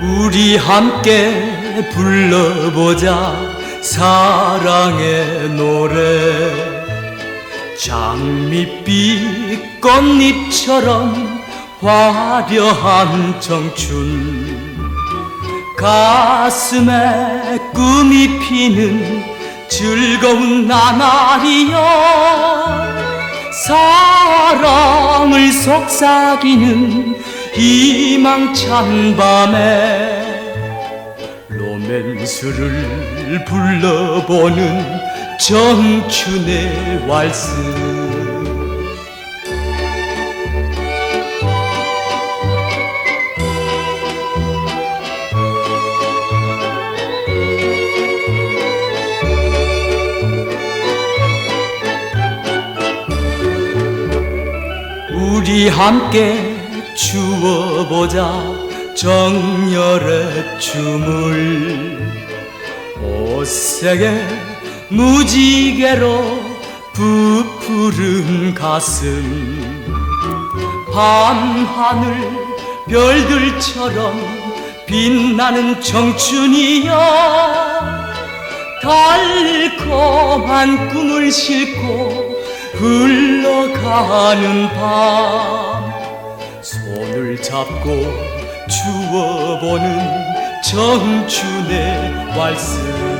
우리 함께 불러보자. 사랑의 노래. 장밋빛 꽃잎처럼 화려한 청춘. 가슴에 꿈이 피는 즐거운 나날이여. 사랑을 속삭이는 희망찬 밤에 로맨스를 불러보는 정춘의 왈스. 우리 함께 추어보자 정열의 춤을. 옷색의 무지개로 부푸른 가슴. 밤하늘 별들처럼 빛나는 청춘이여. 달콤한 꿈을 싣고 흘러가는 밤 손을 잡고 추어보는 청춘의 왈스